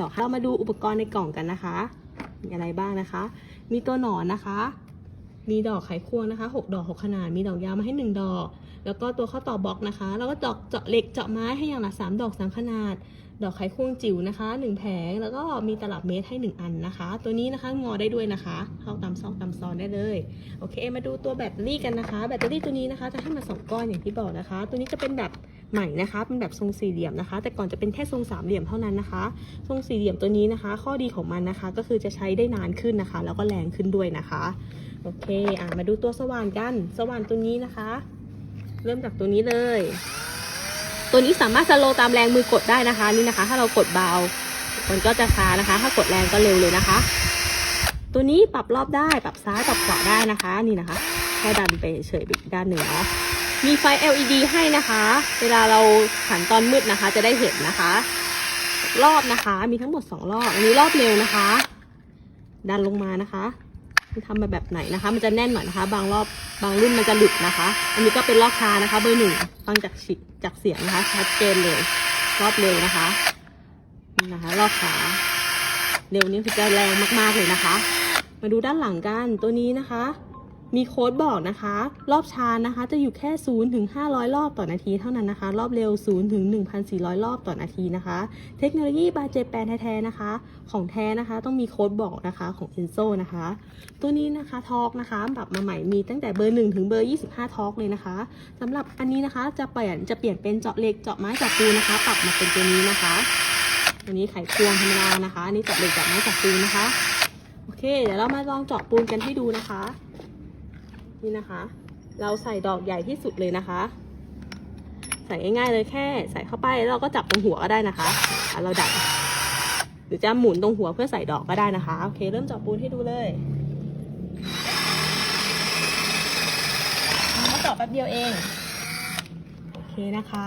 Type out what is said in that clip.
ดอกเรามาดูอุปกรณ์ในกล่องกันนะคะ มีอะไรบ้างนะคะ มีตัวหนอนนะคะ มีดอกไขควงนะคะหกดอกหกขนาด มีดอกยาวมาให้หนึ่งดอก แล้วก็ตัวข้อต่อบล็อกนะคะ แล้วก็เจาะเจาะเหล็กเจาะไม้ให้อย่างละสามดอกสามขนาด ดอกไขควงจิ๋วนะคะหนึ่งแผง แล้วก็มีตลับเมตรให้หนึ่งอันนะคะ ตัวนี้นะคะงอได้ด้วยนะคะ เข้าตามซอกตามซอนได้เลย โอเค มาดูตัวแบตเตอรี่กันนะคะ แบตเตอรี่ตัวนี้นะคะจะให้มาสองก้อนอย่างที่บอกนะคะ ตัวนี้จะเป็นแบบ ใหม่นะคะ เป็นแบบทรงสี่เหลี่ยมนะคะ แต่ก่อนจะเป็นแค่ทรงสามเหลี่ยมเท่านั้นนะคะ ทรงสี่เหลี่ยมตัวนี้นะคะ ข้อดีของมันนะคะ ก็คือจะใช้ได้นานขึ้นนะคะ แล้วก็แรงขึ้นด้วยนะคะโอเคอะมาดูตัวสว่านกัน สว่านตัวนี้นะคะ เริ่มจากตัวนี้เลย ตัวนี้สามารถสโลว์ตามแรงมือกดได้นะคะนี่นะคะ ถ้าเรากดเบามันก็จะช้านะคะ ถ้ากดแรงก็เร็วเลยนะคะ ตัวนี้ปรับรอบได้ปรับซ้ายปรับขวาได้นะคะ นี่นะคะแค่ดันไปเฉยไปอีกด้านหนึ่งเนาะ มีไฟ LED ให้นะคะ เวลาเราหันตอนมืดนะคะ จะได้เห็นนะคะ รอบนะคะ มีทั้งหมด 2 รอบ อันนี้รอบเร็วนะคะ ดันลงมานะคะทำมาแบบไหนนะคะ มันจะแน่นหน่อยนะคะ บางรอบบางรุ่นมันจะหลุดนะคะ อันนี้ก็เป็นรอบชานะคะ เบอร์หนึ่งฟังจากฉิจากเสียงนะคะ ชัดเจนเลย รอบเร็วนะคะนี่นะคะ รอบชาเร็วนี้คือจะแรงมากๆเลยนะคะ มาดูด้านหลังกันตัวนี้นะคะ มีโค้ดบอกนะคะ รอบช้านะคะ จะอยู่แค่0ถึง500 รอบต่อนาทีเท่านั้นนะคะ รอบเร็ว0ถึง1,400รอบต่อนาทีนะคะ เทคโนโลยีบาเจแปนแท้ๆนะคะ ของแท้นะคะต้องมีโค้ดบอกนะคะของ Enso นะคะ ตัวนี้นะคะทอกนะคะปรับมาใหม่มีตั้งแต่เบอร์1ถึงเบอร์25ทอกเลยนะคะสำหรับอันนี้นะคะจะเปลี่ยนจะเปลี่ยนเป็นเจาะเหล็กเจาะไม้เจาะปูนนะคะ ปรับมาเป็นตัวนี้นะคะตัวนี้ไขควงธรรมดานะคะ อันนี้เจาะเหล็กเจาะไม้เจาะปูนนะคะ โอเค เดี๋ยวเรามาลองเจาะปูนกันให้ดูนะคะ นี่นะคะ เราใส่ดอกใหญ่ที่สุดเลยนะคะ ใส่ง่ายๆเลยแค่ ใส่เข้าไปแล้วเราก็จับตรงหัวก็ได้นะคะเราดันหรือจะหมุนตรงหัวเพื่อใส่ดอกก็ได้นะคะโอเค เริ่มจับปูนให้ดูเลยเขาเจาะแป๊บเดียวเองโอเคนะคะ